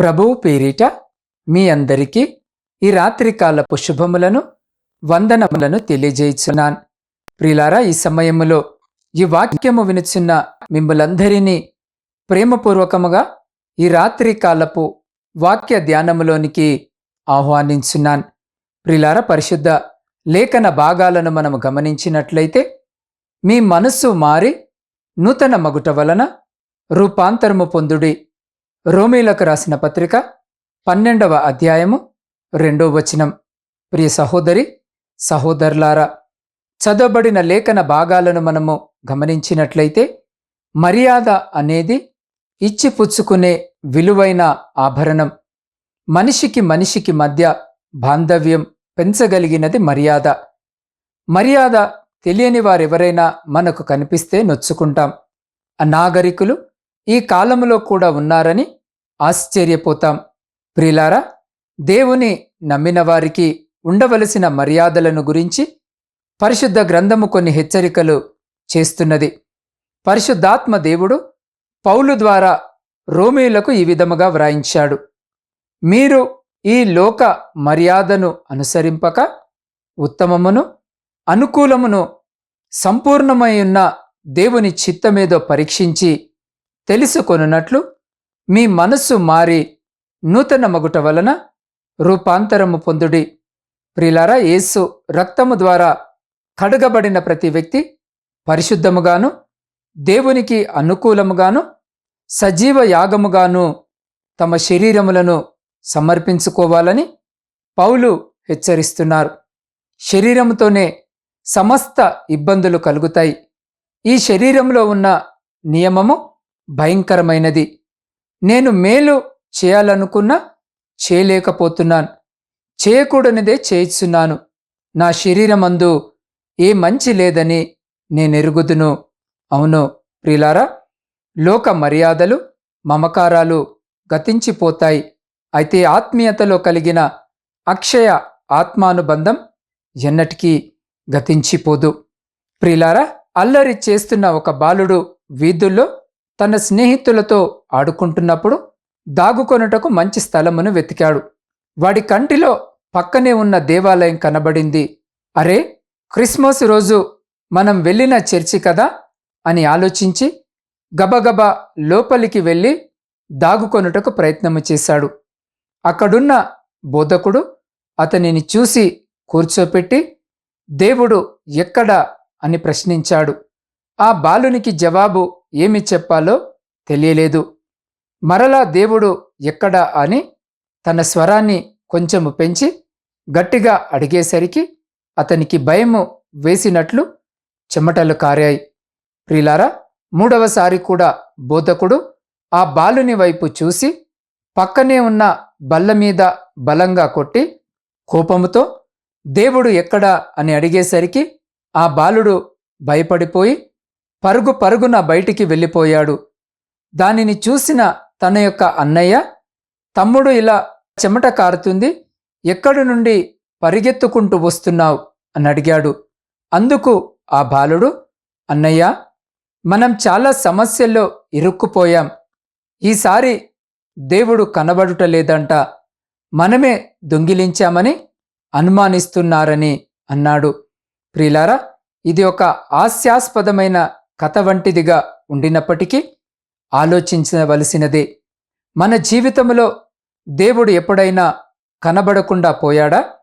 ప్రభువు పేరిట మీ అందరికీ ఈ రాత్రికాలపు శుభములను వందనములను తెలియజేయుచున్నాను. ప్రిలారా ఈ సమయములో ఈ వాక్యము వినుచున్న మిమ్మలందరినీ ప్రేమపూర్వకముగా ఈ రాత్రికాలపు వాక్య ధ్యానములోనికి ఆహ్వానించున్నాను. ప్రిలార పరిశుద్ధ లేఖన భాగాలను మనము గమనించినట్లయితే మీ మనస్సు మారి నూతన మగుట వలన రూపాంతరము పొందుడి. రోమీలకు రాసిన పత్రిక పన్నెండవ అధ్యాయము రెండో వచనం. ప్రియ సహోదరి సహోదరులారా చదవబడిన లేఖన భాగాలను మనము గమనించినట్లయితే మర్యాద అనేది ఇచ్చి పుచ్చుకునే విలువైన ఆభరణం. మనిషికి మనిషికి మధ్య బాంధవ్యం పెంచగలిగినది మర్యాద. మర్యాద తెలియని వారెవరైనా మనకు కనిపిస్తే నొచ్చుకుంటాం. అనాగరికులు ఈ కాలంలో కూడా ఉన్నారని ఆశ్చర్యపోతాం. ప్రిలారా దేవుని నమ్మిన వారికి ఉండవలసిన మర్యాదలను గురించి పరిశుద్ధ గ్రంథము కొన్ని హెచ్చరికలు చేస్తున్నది. పరిశుద్ధాత్మ దేవుడు పౌలు ద్వారా రోమీలకు ఈ విధముగా వ్రాయించాడు. మీరు ఈ లోక మర్యాదను అనుసరింపక ఉత్తమమును అనుకూలమును సంపూర్ణమై ఉన్న దేవుని చిత్తమేదో పరీక్షించి తెలుసుకొనున్నట్లు మీ మనస్సు మారి నూతన మగుట వలన రూపాంతరము పొందుడి. ప్రిలారా యేసు రక్తము ద్వారా కడగబడిన ప్రతి వ్యక్తి పరిశుద్ధముగాను దేవునికి అనుకూలముగాను సజీవ యాగముగాను తమ శరీరములను సమర్పించుకోవాలని పౌలు హెచ్చరిస్తున్నారు. శరీరముతోనే సమస్త ఇబ్బందులు కలుగుతాయి. ఈ శరీరంలో ఉన్న నియమము భయంకరమైనది. నేను మేలు చేయాలనుకున్నా చేయలేకపోతున్నాను. చేయకూడనిదే చేయిస్తున్నాను నా శరీరమందు ఏ మంచి లేదని నేనెరుగుదును అవును ప్రిలారా లోక మర్యాదలు మమకారాలు గతించిపోతాయి. అయితే ఆత్మీయతలో కలిగిన అక్షయ ఆత్మానుబంధం ఎన్నటికీ గతించిపోదు. ప్రిలారా అల్లరి చేస్తున్న ఒక బాలుడు వీధుల్లో తన స్నేహితులతో ఆడుకుంటున్నప్పుడు దాగుకొనుటకు మంచి స్థలమును వెతికాడు. వాడి కంటిలో పక్కనే ఉన్న దేవాలయం కనబడింది. అరే క్రిస్మస్ రోజు మనం వెళ్ళిన చర్చి కదా? అని ఆలోచించి గబగబా లోపలికి వెళ్ళి దాగుకొనుటకు ప్రయత్నము చేశాడు. అక్కడున్న బోధకుడు అతనిని చూసి కూర్చోపెట్టి దేవుడు ఎక్కడ? అని ప్రశ్నించాడు. ఆ బాలునికి జవాబు ఏమి చెప్పాలో తెలియలేదు. మరలా దేవుడు ఎక్కడా అని తన స్వరాన్ని కొంచెము పెంచి గట్టిగా అడిగేసరికి అతనికి భయము వేసినట్లు చెమటలు కారాయి. ప్రిలారా మూడవసారి కూడా బోధకుడు ఆ బాలుని వైపు చూసి పక్కనే ఉన్న బల్ల మీద బలంగా కొట్టి కోపముతో దేవుడు ఎక్కడా? అని అడిగేసరికి ఆ బాలుడు భయపడిపోయి పరుగు పరుగున బయటికి వెళ్ళిపోయాడు. దానిని చూసిన తన యొక్క అన్నయ్య తమ్ముడు ఇలా చెమట కారుతుంది ఎక్కడి నుండి పరిగెత్తుకుంటూ వస్తున్నావు? అని అడిగాడు. అందుకు ఆ బాలుడు అన్నయ్య మనం చాలా సమస్యల్లో ఇరుక్కుపోయాం. ఈసారి దేవుడు కనబడుట లేదంట. మనమే దొంగిలించామని అనుమానిస్తున్నారని అన్నాడు. ప్రిలారా ఇది ఒక హాస్యాస్పదమైన కథ వంటిదిగా ఉండినప్పటికీ ఆలోచించవలసినదే. మన జీవితంలో దేవుడు ఎప్పుడైనా కనబడకుండా పోయాడా?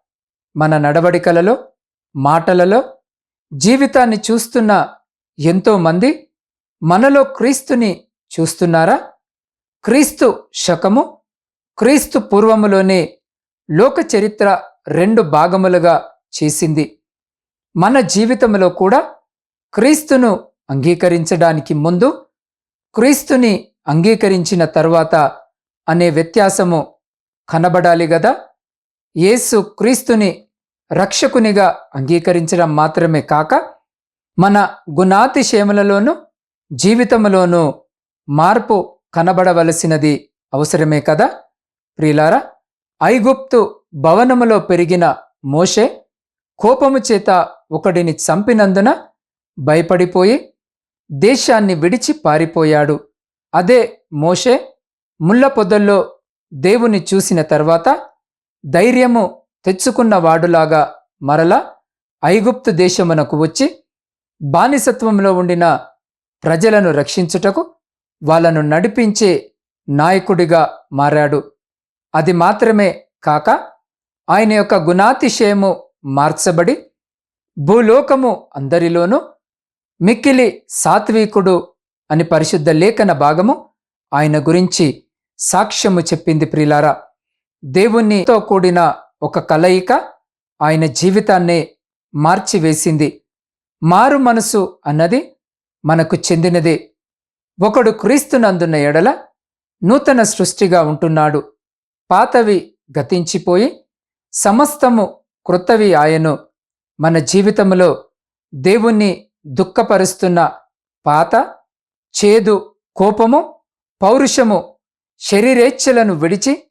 మన నడవడికలలో మాటలలో జీవితాన్ని చూస్తున్న ఎంతోమంది మనలో క్రీస్తుని చూస్తున్నారా? క్రీస్తు శకము క్రీస్తు పూర్వములోనే లోక చరిత్ర రెండు భాగములుగా చేసింది. మన జీవితంలో కూడా క్రీస్తును అంగీకరించడానికి ముందు క్రీస్తుని అంగీకరించిన తర్వాత అనే వ్యత్యాసము కనబడాలి గదా. యేసు క్రీస్తుని రక్షకునిగా అంగీకరించడం మాత్రమే కాక మన గుణాతిశయములలోనూ జీవితములోనూ మార్పు కనబడవలసినది అవసరమే కదా. ప్రియులారా ఐగుప్తు భవనములో పెరిగిన మోషే కోపము చేత ఒకడిని చంపినందున భయపడిపోయి దేశాన్ని విడిచి పారిపోయాడు. అదే మోషే ముళ్ళ పొదల్లో దేవుని చూసిన తర్వాత ధైర్యము తెచ్చుకున్న వాడులాగా మరల ఐగుప్తు దేశమునకు వచ్చి బానిసత్వంలో ఉండిన ప్రజలను రక్షించుటకు వాళ్ళను నడిపించే నాయకుడిగా మారాడు. అది మాత్రమే కాక ఆయన యొక్క గుణాతిశయము మార్చబడి భూలోకము అందరిలోనూ మిక్కిలి సాత్వికుడు అని పరిశుద్ధ లేఖన భాగము ఆయన గురించి సాక్ష్యము చెప్పింది ప్రిలారా. దేవునితో కూడిన ఒక కలయిక ఆయన జీవితాన్నే మార్చివేసింది. మారు మనసు అన్నది మనకు చెందినదే. ఒకడు క్రీస్తునందున్న ఎడల నూతన సృష్టిగా ఉంటున్నాడు. పాతవి గతించిపోయి సమస్తము క్రొత్తవి ఆయను. మన జీవితంలో దేవుణ్ణి దుఃఖపరుస్తున్న పాత చేదు కోపము పౌరుషము శరీరేచ్ఛలను విడిచి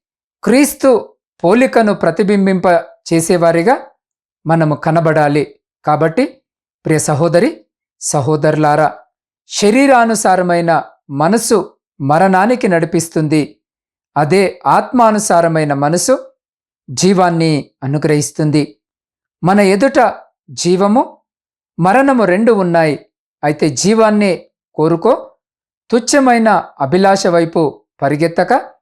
క్రీస్తు పోలికను ప్రతిబింబింప చేసేవారిగా మనము కనబడాలి. కాబట్టి ప్రియ సహోదరి సహోదరులారా శరీరానుసారమైన మనసు మరణానికి నడిపిస్తుంది. అదే ఆత్మానుసారమైన మనసు జీవాన్ని అనుగ్రహిస్తుంది. మన ఎదుట జీవము మరణము రెండు ఉన్నాయి. అయితే జీవాన్నే కోరుకో. తుచ్చమైన అభిలాష వైపు పరిగెత్తక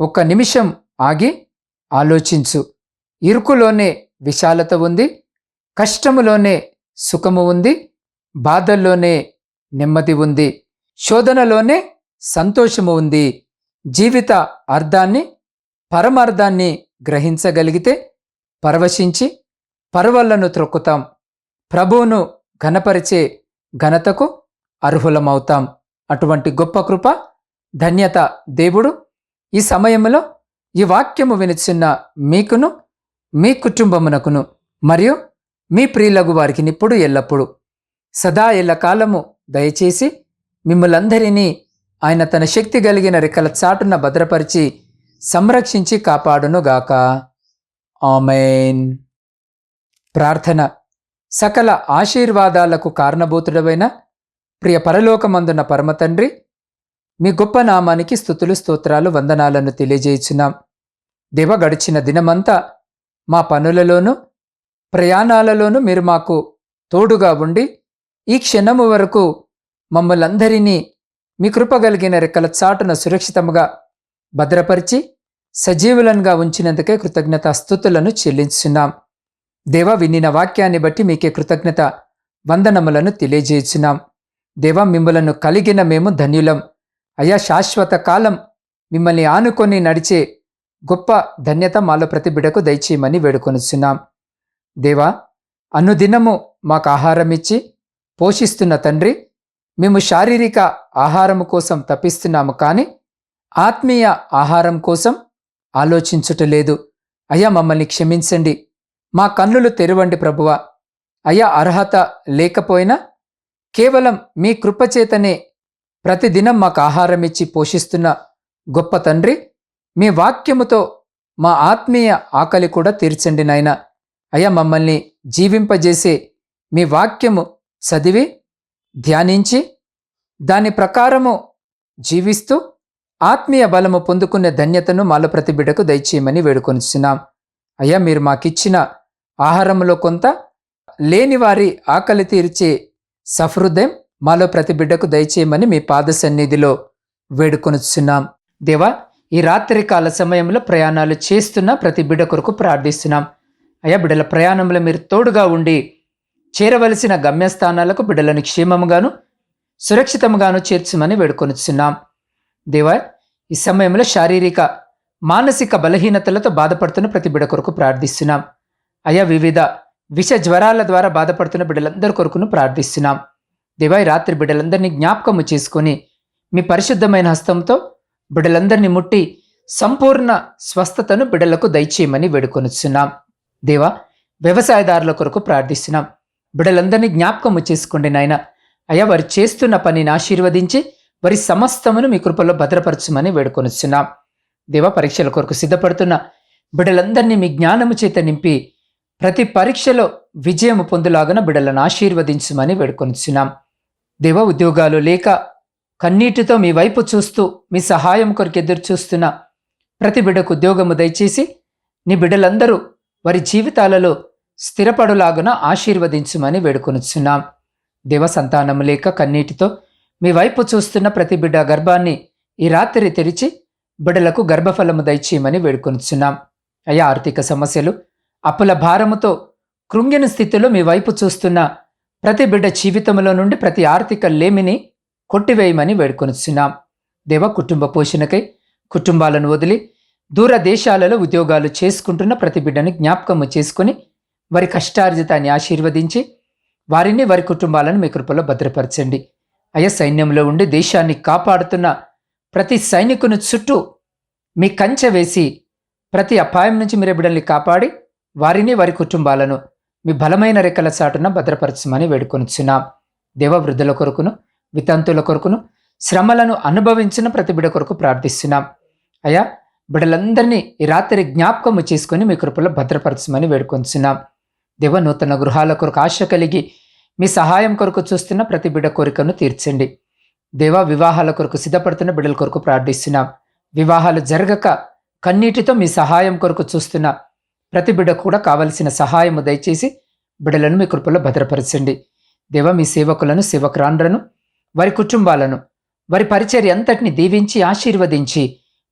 ఒక్క నిమిషం ఆగి ఆలోచించు. ఇరుకులోనే విశాలత ఉంది. కష్టములోనే సుఖము ఉంది. బాధల్లోనే నెమ్మది ఉంది. శోధనలోనే సంతోషము ఉంది. జీవిత అర్థాన్ని పరమార్థాన్ని గ్రహించగలిగితే పరవశించి పరవళ్ళను త్రొక్కుతాం. ప్రభువును ఘనపరిచే ఘనతకు అర్హులమవుతాం. అటువంటి గొప్ప కృప ధన్యత దేవుడు ఈ సమయంలో ఈ వాక్యము వినిచున్న మీకును మీ కుటుంబమునకును మరియు మీ ప్రియులగు వారికి నిప్పుడు ఎల్లప్పుడు. సదా ఎల్లకాలము దయచేసి మిమ్మలందరినీ ఆయన తన శక్తి కలిగిన రెక్కల చాటున భద్రపరిచి సంరక్షించి కాపాడునుగాక. ఆమెన్. ప్రార్థన సకల ఆశీర్వాదాలకు కారణభూతుడవైన ప్రియ పరలోకమందున్న పరమతండ్రి మీ గొప్ప నామానికి స్థుతులు స్తోత్రాలు వందనాలను తెలియజేయుచున్నాం. దేవ గడిచిన దినమంతా మా పనులలోనూ ప్రయాణాలలోనూ మీరు మాకు తోడుగా ఉండి ఈ క్షణము వరకు మమ్మల్ందరినీ మీ కృపగలిగిన రెక్కల చాటున సురక్షితముగా భద్రపరిచి సజీవులనుగా ఉంచినందుకే కృతజ్ఞత స్థుతులను చెల్లించున్నాం దేవ వినిన వాక్యాన్ని బట్టి మీకే కృతజ్ఞత వందనములను తెలియజేయుచున్నాం దేవ మిమ్మలను కలిగిన మేము ధన్యులం. అయా శాశ్వత కాలం మిమ్మల్ని ఆనుకొని నడిచే గొప్ప ధన్యత మాలో ప్రతి బిడకు దయచేయమని వేడుకొనిచున్నాం. దేవా అనుదినము మాకు ఆహారం ఇచ్చి పోషిస్తున్న తండ్రి మేము శారీరక ఆహారం కోసం తప్పిస్తున్నాము కానీ ఆత్మీయ ఆహారం కోసం ఆలోచించుటలేదు అయ్యా మమ్మల్ని క్షమించండి. మా కన్నులు తెరవండి ప్రభువ. అయ్యా అర్హత లేకపోయినా కేవలం మీ కృపచేతనే ప్రతిదినం మాకు ఆహారం ఇచ్చి పోషిస్తున్న గొప్ప తండ్రి మీ వాక్యముతో మా ఆత్మీయ ఆకలి కూడా తీర్చండి నాయన. అయ్యా మమ్మల్ని జీవింపజేసే మీ వాక్యము చదివి ధ్యానించి దాని ప్రకారము జీవిస్తూ ఆత్మీయ బలము పొందుకునే ధన్యతను మాల ప్రతి బిడ్డకు దయచేయమని వేడుకొనిస్తున్నాం అయ్యా మీరు మాకిచ్చిన ఆహారంలో కొంత లేని వారి ఆకలి తీర్చే సహృదయం మాలో ప్రతి బిడ్డకు దయచేయమని మీ పాద సన్నిధిలో వేడుకొనిస్తున్నాం దేవా ఈ రాత్రి కాల సమయంలో ప్రయాణాలు చేస్తున్న ప్రతి బిడ్డ కొరకు ప్రార్థిస్తున్నాం. అయ్యా బిడ్డల ప్రయాణంలో మీరు తోడుగా ఉండి చేరవలసిన గమ్యస్థానాలకు బిడ్డలను క్షేమంగాను సురక్షితంగాను చేర్చమని వేడుకొనిచున్నాం. దేవా ఈ సమయంలో శారీరక మానసిక బలహీనతలతో బాధపడుతున్న ప్రతి బిడ్డ కొరకు ప్రార్థిస్తున్నాం. అయా వివిధ విష జ్వరాల ద్వారా బాధపడుతున్న బిడ్డలందరి కొరకును ప్రార్థిస్తున్నాం. దివాయి రాత్రి బిడ్డలందరినీ జ్ఞాపకము చేసుకొని మీ పరిశుద్ధమైన హస్తంతో బిడ్డలందరినీ ముట్టి సంపూర్ణ స్వస్థతను బిడ్డలకు దయచేయమని వేడుకొనిచున్నాం. దేవా వ్యవసాయదారుల కొరకు ప్రార్థిస్తున్నాం. బిడ్డలందరినీ జ్ఞాపకము చేసుకోండి నాయన. అయ్యా వారు చేస్తున్న పనిని ఆశీర్వదించి వారి సమస్తమును మీ కృపలో భద్రపరచమని వేడుకొనిస్తున్నాం దేవ పరీక్షల కొరకు సిద్ధపడుతున్న బిడ్డలందరినీ మీ జ్ఞానము చేత నింపి ప్రతి పరీక్షలో విజయము పొందులాగన బిడలను ఆశీర్వదించమని వేడుకొనిచున్నాం. దేవ ఉద్యోగాలు లేక కన్నీటితో మీ వైపు చూస్తూ మీ సహాయం కొరకు ఎదురు చూస్తున్న ప్రతి బిడ్డకు ఉద్యోగము దయచేసి నీ బిడ్డలందరూ వారి జీవితాలలో స్థిరపడులాగున ఆశీర్వదించుమని వేడుకొనుచున్నాం. దేవ సంతానము లేక కన్నీటితో మీ వైపు చూస్తున్న ప్రతి బిడ్డ గర్భాన్ని ఈ రాత్రి తెరిచి బిడ్డలకు గర్భఫలము దయచేయమని వేడుకొనుచున్నాం. అయా ఆర్థిక సమస్యలు అప్పుల భారముతో కృంగిన స్థితిలో మీ వైపు చూస్తున్న ప్రతి బిడ్డ జీవితంలో నుండి ప్రతి ఆర్థిక లేమిని కొట్టివేయమని వేడుకొనుచున్నాం. దేవ కుటుంబ పోషణకై కుటుంబాలను వదిలి దూర దేశాలలో ఉద్యోగాలు చేసుకుంటున్న ప్రతి బిడ్డని జ్ఞాపకము చేసుకుని వారి కష్టార్జితాన్ని ఆశీర్వదించి వారిని వారి కుటుంబాలను మీ కృపలో భద్రపరచండి. అయ సైన్యంలో ఉండి దేశాన్ని కాపాడుతున్న ప్రతి సైనికుని చుట్టూ మీ కంచె వేసి ప్రతి అపాయం నుంచి మీరు బిడ్డల్ని కాపాడి వారిని వారి కుటుంబాలను మీ బలమైన రెక్కల చాటున భద్రపరచమని వేడుకొనిచున్నాం. దేవవృద్ధుల కొరకును వితంతుల కొరకును శ్రమలను అనుభవించిన ప్రతి బిడ కొరకు ప్రార్థిస్తున్నాం. అయా బిడలందరినీ ఈ రాత్రి జ్ఞాపకము చేసుకుని మీ కృపలో భద్రపరచమని వేడుకొంచున్నాం దేవ నూతన గృహాల కొరకు ఆశ కలిగి మీ సహాయం కొరకు చూస్తున్న ప్రతి బిడ కోరికను తీర్చండి. దేవ వివాహాల కొరకు సిద్ధపడుతున్న బిడ్డల కొరకు ప్రార్థిస్తున్నాం. వివాహాలు జరగక కన్నీటితో మీ సహాయం కొరకు చూస్తున్న. ప్రతి బిడ్డ కూడా కావలసిన సహాయము దయచేసి బిడ్డలను మీ కృపలో భద్రపరచండి. దేవ మీ సేవకులను సేవకురాండ్రను వారి కుటుంబాలను వారి పరిచర్య అంతటిని దీవించి ఆశీర్వదించి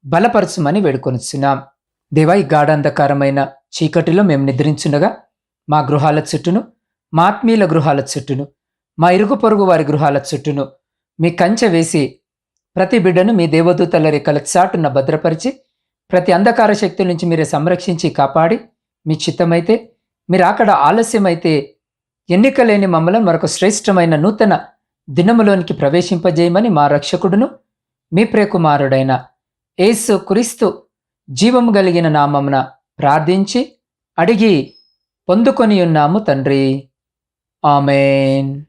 బలపరచుమని వేడుకొనిచున్నాం. దేవా ఈ గాఢాంధకారమైన చీకటిలో మేము నిద్రించుండగా మా గృహాల చుట్టూను మా ఆత్మీయుల గృహాల చుట్టూను మా ఇరుగు పొరుగు వారి గృహాల చుట్టూను మీ కంచె వేసి ప్రతి బిడ్డను మీ దేవదూతల రెక్కల చాటున భద్రపరిచి ప్రతి అంధకార శక్తుల నుంచి మీరు సంరక్షించి కాపాడి మీ చిత్తమైతే మీరు అక్కడ ఆలస్యమైతే ఎన్నిక లేని మమ్మల్ని మరొక శ్రేష్టమైన నూతన దినములోనికి ప్రవేశింపజేయమని మా రక్షకుడును మీ ప్రేకుమారుడైన ఏసు క్రీస్తు జీవము కలిగిన నామమున ప్రార్థించి అడిగి పొందుకొని ఉన్నాము తండ్రి. ఆమెన్.